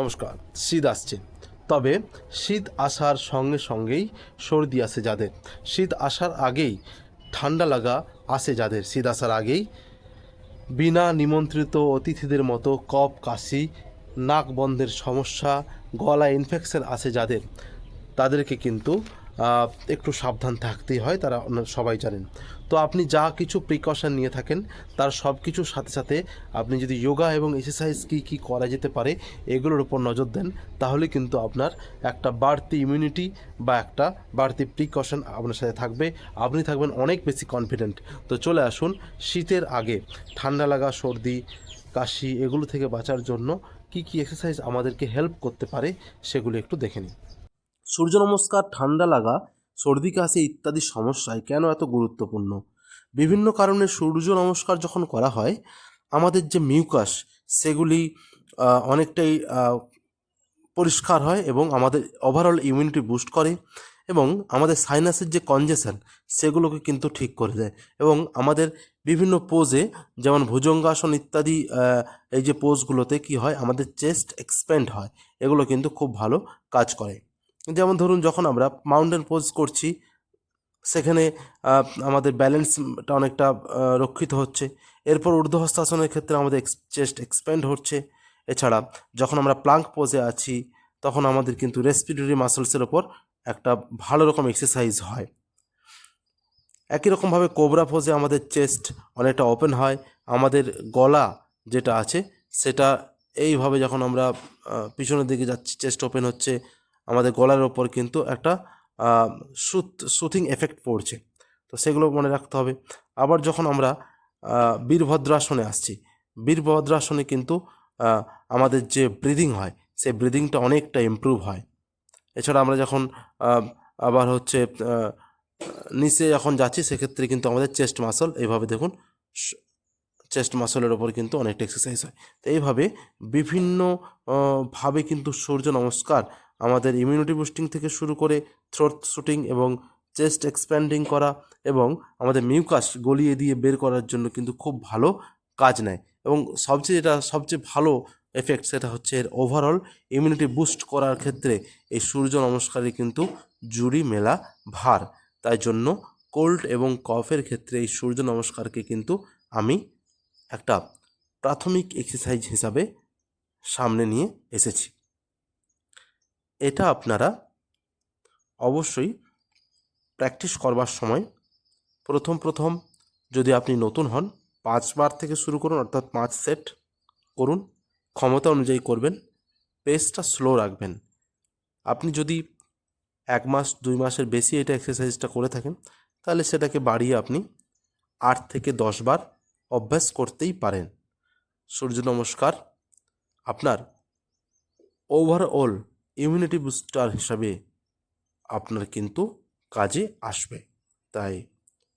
নমস্কার, শীত আসছে। তবে শীত আসার সঙ্গে সঙ্গেই সর্দি আসে যাদের। শীত আসার আগেই ঠান্ডা লাগা আসে যাদের। শীত আসার আগেই বিনা নিমন্ত্রিত অতিথিদের মতো কফ, কাশি, নাক বন্ধের সমস্যা, গলা ইনফেকশন আসে যাদের। তাদেরকে কিন্তু একটু সাবধান থাকতেই হয়, তারা সবাই জানেন। তো আপনি যা কিছু প্রিকশন নিয়ে থাকেন, তার সব কিছুর সাথে সাথে আপনি যদি যোগা এবং এক্সারসাইজ কী কী করা যেতে পারে, এগুলোর উপর নজর দেন, তাহলে কিন্তু আপনার একটা বাড়তি ইমিউনিটি বা একটা বাড়তি প্রিকশন আপনার সাথে থাকবে। আপনি থাকবেন অনেক বেশি কনফিডেন্ট তো চলে আসুন শীতের আগে, ঠান্ডা লাগা, সর্দি, কাশি, এগুলো থেকে বাঁচার জন্য কি কি এক্সারসাইজ আমাদেরকে হেল্প করতে পারে, সেগুলো একটু দেখে নিই সূর্য নমস্কার, ঠান্ডা লাগা, সর্দি, কাশি ইত্যাদি সমস্যায় কেন এত গুরুত্বপূর্ণ? বিভিন্ন কারণে সূর্য নমস্কার যখন করা হয়, আমাদের যে মিউকাস, সেগুলি অনেকটাই পরিষ্কার হয় এবং আমাদের ওভারঅল ইমিউনিটি বুস্ট করে এবং আমাদের সাইনাসের যে কনজেশন সেগুলোকে কিন্তু ঠিক করে দেয় এবং আমাদের বিভিন্ন পোজে যেমন ভুজঙ্গাসন ইত্যাদি এই যে পোজগুলোতে কি হয়, আমাদের চেস্ট এক্সপ্যান্ড হয়, এগুলো কিন্তু খুব ভালো কাজ করে। যেমন ধরুন যখন আমরা মাউন্টেন পোজ করছি, সেখানে আমাদের ব্যালেন্সটা অনেকটা রক্ষিত হচ্ছে। এরপর ঊর্ধ্বহস্তাসনের ক্ষেত্রে আমাদের চেস্ট এক্সপ্যান্ড হচ্ছে। এছাড়া যখন আমরা প্লাঙ্ক পোজে আছি, তখন আমাদের কিন্তু রেসপিরেটরি মাসলসের ওপর একটা ভালো রকম এক্সারসাইজ হয়। একই রকমভাবে কোবরা পোজে আমাদের চেস্ট অনেকটা ওপেন হয়। আমাদের গলা যেটা আছে, সেটা এইভাবে যখন আমরা পিছনের দিকে যাচ্ছি চেস্ট ওপেন হচ্ছে আমাদের গলার ওপর কিন্তু একটা সুথ সুথিং এফেক্ট পড়ছে। তো সেগুলো মনে রাখতে হবে। আবার যখন আমরা বীরভদ্রাসনে আসছি, বীরভদ্রাসনে কিন্তু আমাদের যে ব্রিদিং হয়, সেই ব্রিদিংটা অনেকটা ইমপ্রুভ হয়। এছাড়া আমরা যখন আবার হচ্ছে নিচে যখন যাচ্ছি, সেক্ষেত্রে কিন্তু আমাদের চেস্ট মাসল এইভাবে দেখুন চেস্ট মাসলের ওপর কিন্তু অনেকটা এক্সারসাইজ হয়। তো এইভাবে বিভিন্নভাবে কিন্তু সূর্য নমস্কার আমাদের ইমিউনিটি বুস্টিং থেকে শুরু করে থ্রোট শুটিং এবং চেস্ট এক্সপ্যান্ডিং করা এবং আমাদের মিউকাস গলিয়ে দিয়ে বের করার জন্য কিন্তু খুব ভালো কাজ নেয়। এবং সবচেয়ে যেটা সবচেয়ে ভালো এফেক্ট সেটা হচ্ছে এর ওভারঅল ইমিউনিটি বুস্ট করার ক্ষেত্রে এই সূর্য নমস্কারে কিন্তু জুড়ি মেলা ভার। তাই জন্য কোল্ড এবং কফের ক্ষেত্রে এই সূর্য নমস্কারকে কিন্তু আমি একটা প্রাথমিক এক্সারসাইজ হিসাবে সামনে নিয়ে এসেছি। এটা আপনারা অবশ্যই প্র্যাকটিস করবার সময় প্রথম প্রথম যদি আপনি নতুন হন, পাঁচবার থেকে শুরু করুন, অর্থাৎ পাঁচ সেট করুন, ক্ষমতা অনুযায়ী করবেন পেসটা স্লো রাখবেন। আপনি যদি এক মাস, দুই মাসের বেশি এটা এক্সারসাইজটা করে থাকেন, তাহলে সেটাকে বাড়িয়ে আপনি আট থেকে দশ বার অভ্যাস করতেই পারেন। সূর্য নমস্কার। আপনার ওভারঅল ইমিউনিটি বুস্টার হিসাবে আপনার কিন্তু কাজে আসবে। তাই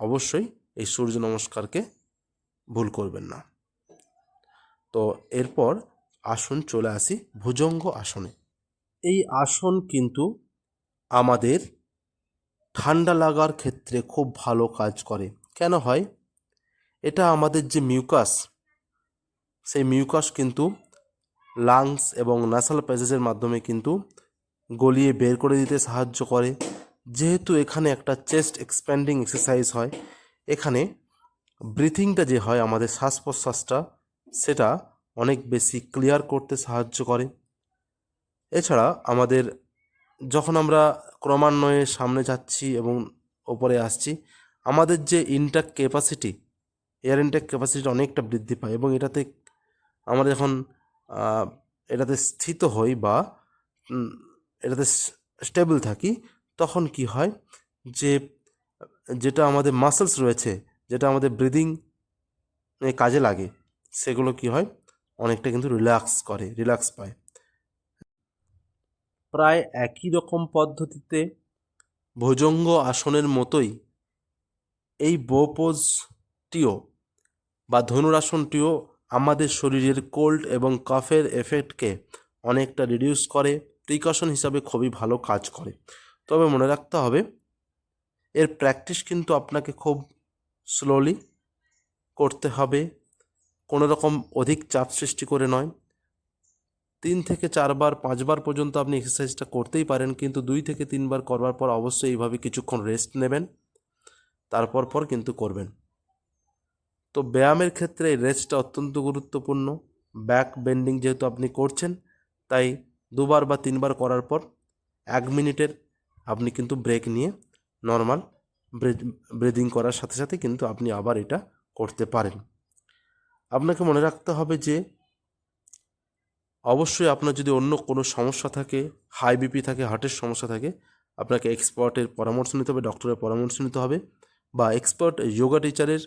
অবশ্যই এই সূর্য নমস্কারকে ভুল করবেন না। তো এরপর আসন চলে আসি ভুজঙ্গ আসনে। এই আসন কিন্তু আমাদের ঠান্ডা লাগার ক্ষেত্রে খুব ভালো কাজ করে। কেন হয়? এটা আমাদের যে মিউকাস সেই মিউকাস কিন্তু লাংস এবং ন্যাসাল প্যাসেজের মাধ্যমে কিন্তু গলিয়ে বের করে দিতে সাহায্য করে। যেহেতু এখানে একটা চেস্ট এক্সপ্যান্ডিং এক্সারসাইজ হয়, এখানে ব্রিথিংটা যে হয় আমাদের শ্বাস প্রশ্বাসটা সেটা অনেক বেশি ক্লিয়ার করতে সাহায্য করে। এছাড়া আমাদের যখন আমরা ক্রমান্বয়ে সামনে যাচ্ছি এবং ওপরে আসছি, আমাদের যে intake capacity air intake capacity অনেকটা বৃদ্ধি পায় এবং এটাতে আমরা যখন এটাতে স্থিত হই বা এটাতে স্টেবল থাকি, তখন কি হয় যে, যেটা আমাদের মাসেলস রয়েছে, যেটা আমাদের ব্রিদিং কাজে লাগে, সেগুলো কি হয়? অনেকটা কিন্তু রিল্যাক্স করে রিল্যাক্স পায়। প্রায় একই রকম পদ্ধতিতে ভুজঙ্গ আসনের মতোই এই বোপোজটিও বা ধনুরাসনটিও আমাদের শরীরের কোল্ড এবং কফের এফেক্টকে অনেকটা রিডিউস করে প্রিকশন হিসাবে খুবই ভালো কাজ করে। তবে মনে রাখতে হবে, এর প্র্যাকটিস কিন্তু আপনাকে খুব স্লোলি করতে হবে। কোনো রকম অধিক চাপ সৃষ্টি করে নয়। তিন থেকে চারবার, পাঁচবার পর্যন্ত আপনি এক্সারসাইজটা করতেই পারেন, কিন্তু দুই থেকে তিনবার করবার পর অবশ্যই এইভাবে কিছুক্ষণ রেস্ট নেবেন, তারপর পর কিন্তু করবেন। তো ব্যায়ামের ক্ষেত্রে এই রেস্টটা অত্যন্ত গুরুত্বপূর্ণ। ব্যাক বেন্ডিং যেহেতু আপনি করছেন, তাই দুবার বা তিনবার করার পর এক মিনিটের আপনি কিন্তু ব্রেক নিয়ে নর্মাল ব্রিদিং করার সাথে সাথে কিন্তু আপনি আবার এটা করতে পারেন। আপনাকে মনে রাখতে হবে যে, অবশ্যই আপনার যদি অন্য কোনো সমস্যা থাকে হাই বিপি থাকে হার্টের সমস্যা থাকে, আপনাকে এক্সপার্টের পরামর্শ নিতে হবে ডক্টরের পরামর্শ নিতে হবে বা এক্সপার্ট যোগা টিচারের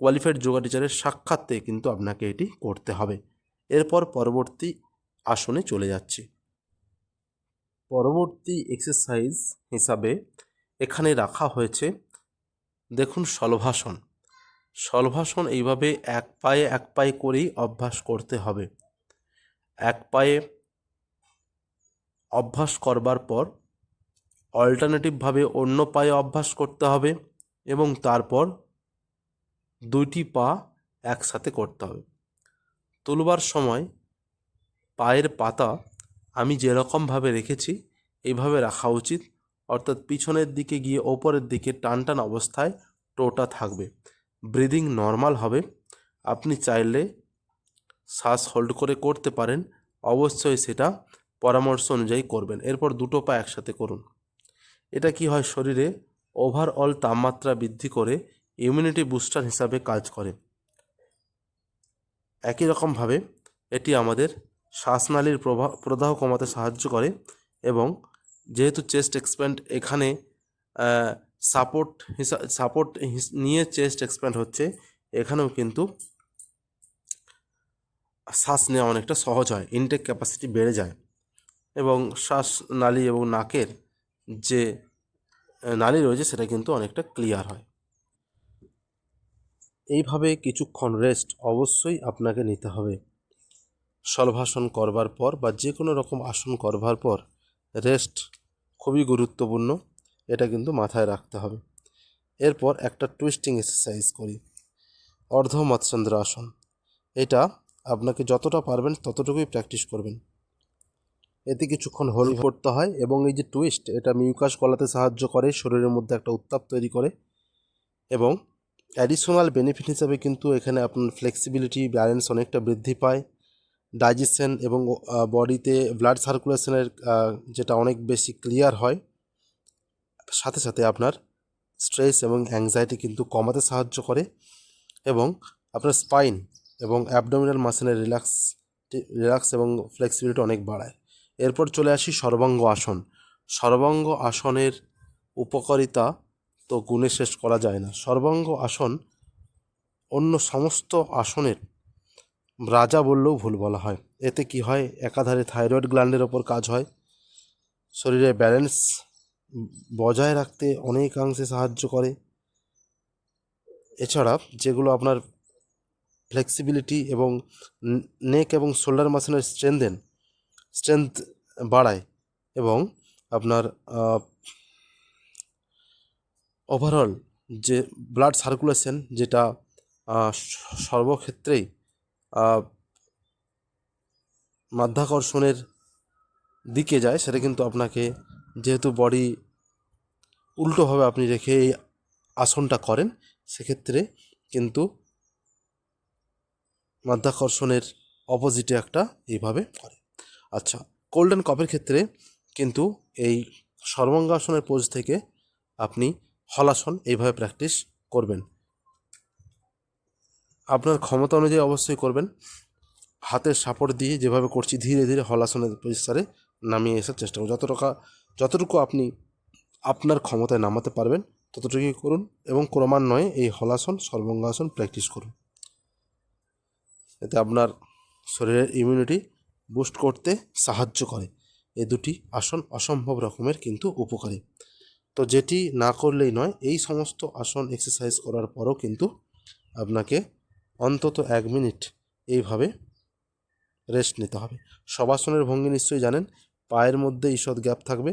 কোয়ালিফাইড যোগা টিচারের সাক্ষাৎতে কিন্তু আপনাকে এটি করতে হবে। এরপর পরবর্তী আসনে চলে যাচ্ছি। পরবর্তী এক্সারসাইজ হিসাবে এখানে রাখা হয়েছে, দেখুন শলভাসন শলভাসন এইভাবে এক পায়ে এক পায়ে করেই অভ্যাস করতে হবে। এক পায়ে অভ্যাস করবার পর অল্টারনেটিভভাবে অন্য পায়ে অভ্যাস করতে হবে এবং তারপর দুইটি পা একসাথে করতে হবে। তুলবার সময় পায়ের পাতা আমি যেরকমভাবে রেখেছি এইভাবে রাখা উচিত। অর্থাৎ পিছনের দিকে গিয়ে ওপরের দিকে টান টান অবস্থায় টোটা থাকবে। ব্রিদিং নর্মাল হবে। আপনি চাইলে শ্বাস হোল্ড করে করতে পারেন। অবশ্যই সেটা পরামর্শ অনুযায়ী করবেন। এরপর দুটো পা একসাথে করুন। এটা কি হয়? শরীরে ওভারঅল তাপমাত্রা বৃদ্ধি করে ইমিউনিটি বুস্টার হিসাবে কাজ করে। একই রকমভাবে এটি আমাদের শ্বাসনালীর প্রবাহ প্রদাহ কমাতে সাহায্য করে এবং যেহেতু চেস্ট এক্সপ্যান্ড এখানে সাপোর্ট হিসা সাপোর্ট নিয়ে চেস্ট এক্সপ্যান্ড হচ্ছে, এখানেও কিন্তু শ্বাস নেওয়া অনেকটা সহজ হয় ইনটেক ক্যাপাসিটি বেড়ে যায়। এবং শ্বাস নালী এবং নাকের যে, নালী রয়েছে সেটা কিন্তু অনেকটা ক্লিয়ার হয়। এইভাবে কিছুক্ষণ রেস্ট অবশ্যই আপনাকে নিতে হবে। সলভাসন করবার পর বা যে কোনো রকম আসন করবার পর রেস্ট খুবই গুরুত্বপূর্ণ এটা কিন্তু মাথায় রাখতে হবে। এরপর একটা টুইস্টিং এক্সারসাইজ করি। অর্ধ মৎস্যন্দ্র আসন। এটা আপনাকে যতটা পারবেন ততটুকুই প্র্যাকটিস করবেন। এতে কিছুক্ষণ হোল্ড করতে হয় এবং এই যে টুইস্ট এটা মিউকাস গলাতে সাহায্য করে শরীরের মধ্যে একটা উত্তাপ তৈরি করে এবং অ্যাডিশনাল বেনিফিট হিসাবে কিন্তু এখানে আপনার ফ্লেক্সিবিলিটি ব্যালেন্স অনেকটা বৃদ্ধি পায়। ডাইজেশন এবং বডিতে ব্লাড সার্কুলেশনের যেটা অনেক বেশি ক্লিয়ার হয়। সাথে সাথে আপনার স্ট্রেস এবং অ্যাংজাইটি কিন্তু কমাতে সাহায্য করে এবং আপনার স্পাইন এবং অ্যাবডোমিনাল মাসেলের রিল্যাক্স রিল্যাক্স এবং ফ্লেক্সিবিলিটি অনেক বাড়ায়। এরপর চলে আসি সর্বাঙ্গ আসন। সর্বাঙ্গ আসনের উপকারিতা তো গুণে শেষ করা যায় না। সর্বাঙ্গ আসন অন্য সমস্ত আসনের রাজা বললেও ভুল বলা হয়। এতে কি হয়? একাধারে থাইরয়েড গ্ল্যান্ডের ওপর কাজ হয়। শরীরে ব্যালেন্স বজায় রাখতে অনেকাংশে সাহায্য করে। এছাড়া যেগুলো আপনার ফ্লেক্সিবিলিটি এবং নেক এবং শোল্ডার মাসেলের স্ট্রেংথেন স্ট্রেংথ বাড়ায় এবং আপনার ওভারঅল যে ব্লাড সার্কুলেশন যেটা সর্বক্ষেত্রেই মাধ্যাকর্ষণের দিকে যায়, সেটা কিন্তু আপনাকে যেহেতু বডি উল্টোভাবে আপনি রেখে এই আসনটা করেন, সেক্ষেত্রে কিন্তু মাধ্যাকর্ষণের অপোজিটে একটা এইভাবে করে। আচ্ছা কোল্ডেন কপের ক্ষেত্রে কিন্তু এই সর্বাঙ্গাসনের পোজ থেকে আপনি হলাসন, এইভাবে প্র্যাকটিস করবেন। আপনার ক্ষমতা অনুযায়ী অবশ্যই করবেন। হাতের সাপোর্ট দিয়ে যেভাবে করছি, ধীরে ধীরে হলাসনের পজিশারে নামিয়ে আসার চেষ্টা করুন। যতটুকু যতটুকু আপনি আপনার ক্ষমতায় নামাতে পারবেন, ততটুকুই করুন এবং ক্রমান্বয়ে এই হলাসন, সর্বাঙ্গাসন প্র্যাকটিস করুন। এতে আপনার শরীরের ইমিউনিটি বুস্ট করতে সাহায্য করে। এ দুটি আসন অসম্ভব রকমের কিন্তু উপকারী। তো যেটি না করলেই নয়, এই সমস্ত আসন এক্সারসাইজ করার পরও কিন্তু আপনাকে অন্তত এক মিনিট এইভাবে রেস্ট নিতে হবে। সবাসনের ভঙ্গি নিশ্চয়ই জানেন, পায়ের মধ্যে ঈষৎ গ্যাপ থাকবে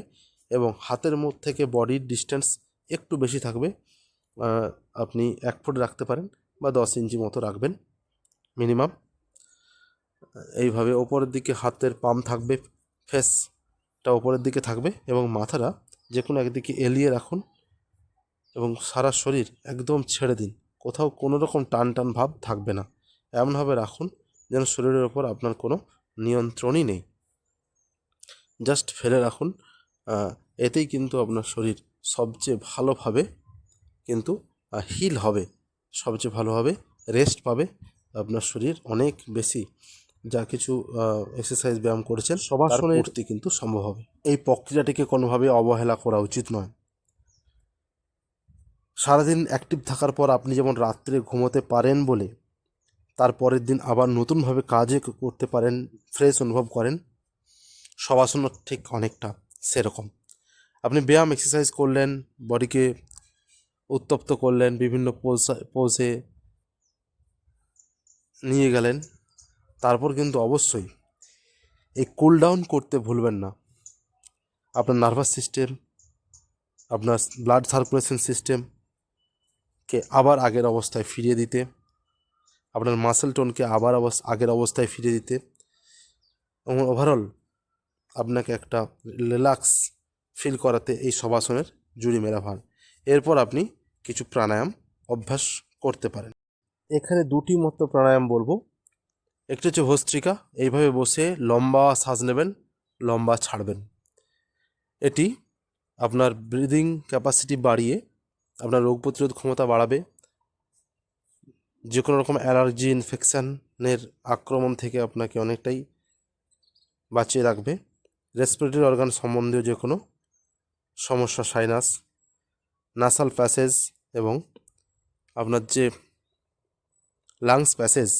এবং হাতের মধ্যে থেকে বডির ডিস্টেন্স একটু বেশি থাকবে। আপনি এক ফুট রাখতে পারেন বা দশ ইঞ্চি মতো রাখবেন মিনিমাম এইভাবে ওপরের দিকে হাতের পাম থাকবে ফেসটা ওপরের দিকে থাকবে এবং মাথাটা যে কোনো একদিকে এলিয়ে রাখুন এবং সারা শরীর একদম ছেড়ে দিন। কোথাও কোনো রকম টান টান ভাব থাকবে না। এমনভাবে রাখুন যেন শরীরের ওপর আপনার কোনো নিয়ন্ত্রণই নেই। জাস্ট ফেলে রাখুন। এতেই কিন্তু আপনার শরীর সবচেয়ে ভালোভাবে কিন্তু হিল হবে। সবচেয়ে ভালোভাবে রেস্ট পাবে। আপনার শরীর অনেক বেশি যা কিছু এক্সারসাইজ ব্যায়াম করেছেন সবার কিন্তু সম্ভব হবে। এই প্রক্রিয়াটিকে কোনোভাবে অবহেলা করা উচিত নয়। সারাদিন অ্যাক্টিভ থাকার পর আপনি যেমন রাত্রে ঘুমোতে পারেন বলে তার পরের দিন আবার নতুনভাবে কাজে করতে পারেন ফ্রেশ অনুভব করেন সবাসনও ঠিক অনেকটা সেরকম। আপনি ব্যায়াম এক্সারসাইজ করলেন বডিকে উত্তপ্ত করলেন বিভিন্ন পোজ পোজে নিয়ে গেলেন তারপর কিন্তু অবশ্যই এই কুল ডাউন করতে ভুলবেন না। আপনার নার্ভাস সিস্টেম আপনার ব্লাড সার্কুলেশন সিস্টেমকে আবার আগের অবস্থায় ফিরিয়ে দিতে, আপনার মাসেল টোনকে আবার আগের অবস্থায় ফিরিয়ে দিতে এবং ওভারঅল আপনাকে একটা রিল্যাক্স ফিল করাতে এই সবাসনের জুড়ি মেরা ভার এরপর আপনি কিছু প্রাণায়াম অভ্যাস করতে পারেন। এখানে দুটি মতো প্রাণায়াম বলব। একটি হচ্ছে ভস্ত্রিকা, এইভাবে বসে লম্বা শ্বাস নেবেন, লম্বা ছাড়বেন। এটি আপনার ব্রিদিং ক্যাপাসিটি বাড়িয়ে আপনার রোগ প্রতিরোধ ক্ষমতা বাড়াবে। যে কোনো রকম অ্যালার্জি ইনফেকশানের আক্রমণ থেকে আপনাকে অনেকটাই বাঁচিয়ে রাখবে। রেসপিরেটরি অর্গান সম্বন্ধীয় যে কোনো সমস্যা সাইনাস নাসাল প্যাসেজ এবং আপনার যে লাংস প্যাসেজ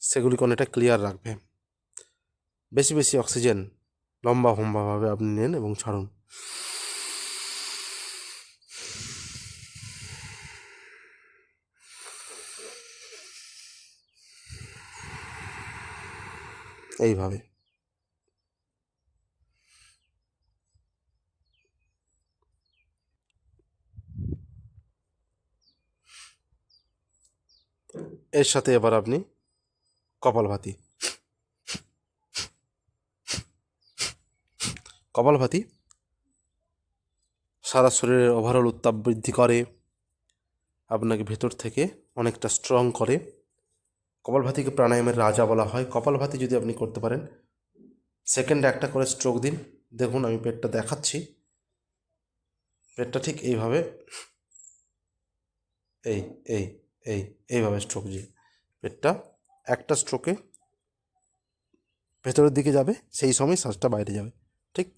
সেগুলিকে অনেকটা ক্লিয়ার রাখবে। বেশি বেশি অক্সিজেন লম্বা লম্বাভাবে আপনি নেন এবং ছাড়ুন। এইভাবে। এর সাথে এবার আপনি কপালভাতি। কপালভাতি? সারা শরীরের ওভারঅল উত্তাপ বৃদ্ধি করে, আপনাকে ভেতর থেকে অনেকটা স্ট্রং করে। কপালভাতিকে প্রাণায়ামের রাজা বলা হয়। কপালভাতি যদি আপনি করতে পারেন সেকেন্ডে একটা করে স্ট্রোক দিন। দেখুন, আমি পেটটা দেখাচ্ছি। পেটটা ঠিক এইভাবে, এই এই এই, এইভাবে স্ট্রোক দিয়ে পেটটা একটা স্ট্রোকে ভেতরের দিকে যাবে, সেই সময় শ্বাসটা বাইরে যাবে, ঠিক?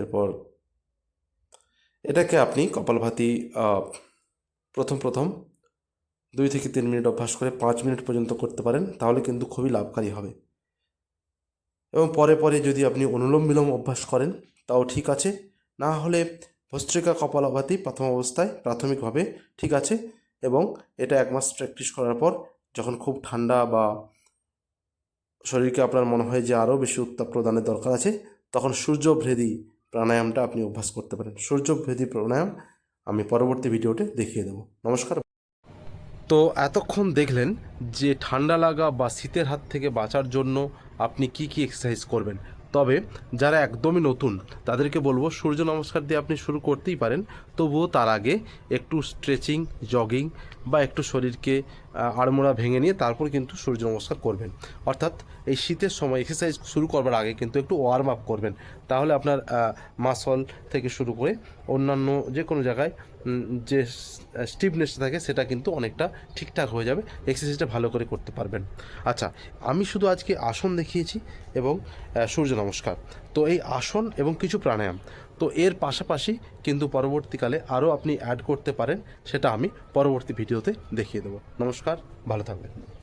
এরপর এটাকে আপনি কপালভাতি প্রথম প্রথম দুই থেকে তিন মিনিট অভ্যাস করে পাঁচ মিনিট পর্যন্ত করতে পারেন, তাহলে কিন্তু খুবই লাভকারী হবে। এবং পরে পরে যদি আপনি অনুলোম বিলোম অভ্যাস করেন, তাও ঠিক আছে। না হলে ভস্ত্রিকা কপালভাতি প্রথম অবস্থায় প্রাথমিকভাবে ঠিক আছে এবং এটা এক মাস প্র্যাকটিস করার পর যখন খুব ঠান্ডা বা শরীরকে আপনার মনে হয় যে আরও বেশি উত্তাপ প্রদানের দরকার আছে, তখন সূর্যভেদী প্রাণায়ামটা আপনি অভ্যাস করতে পারেন। সূর্যভেদী প্রাণায়াম আমি পরবর্তী ভিডিওতে দেখিয়ে দেবো। নমস্কার। তো এতক্ষণ দেখলেন যে ঠান্ডা লাগা বা শীতের হাত থেকে বাঁচার জন্য আপনি কি কি এক্সারসাইজ করবেন। তবে যারা একদমই নতুন, তাদেরকে বলব সূর্য নমস্কার দিয়ে আপনি শুরু করতেই পারেন। তবুও তার আগে একটু স্ট্রেচিং জগিং বা একটু শরীরকে আড়মোড়া ভেঙে নিয়ে তারপর কিন্তু সূর্য নমস্কার করবেন। অর্থাৎ এই শীতের সময় এক্সারসাইজ শুরু করবার আগে কিন্তু একটু ওয়ার্ম আপ করবেন। তাহলে আপনার মাসল থেকে শুরু করে অন্যান্য যে কোনো জায়গায় যে স্টিফনেস থাকে সেটা কিন্তু অনেকটা ঠিকঠাক হয়ে যাবে। এক্সারসাইজটা ভালো করে করতে পারবেন। আচ্ছা আমি শুধু আজকে আসন দেখিয়েছি এবং সূর্য নমস্কার। তো এই আসন এবং কিছু প্রাণায়াম। তো এর পাশাপাশি কিন্তু পরবর্তীকালে আরও আপনি অ্যাড করতে পারেন, সেটা আমি পরবর্তী ভিডিওতে দেখিয়ে দেবো। নমস্কার, ভালো থাকবেন।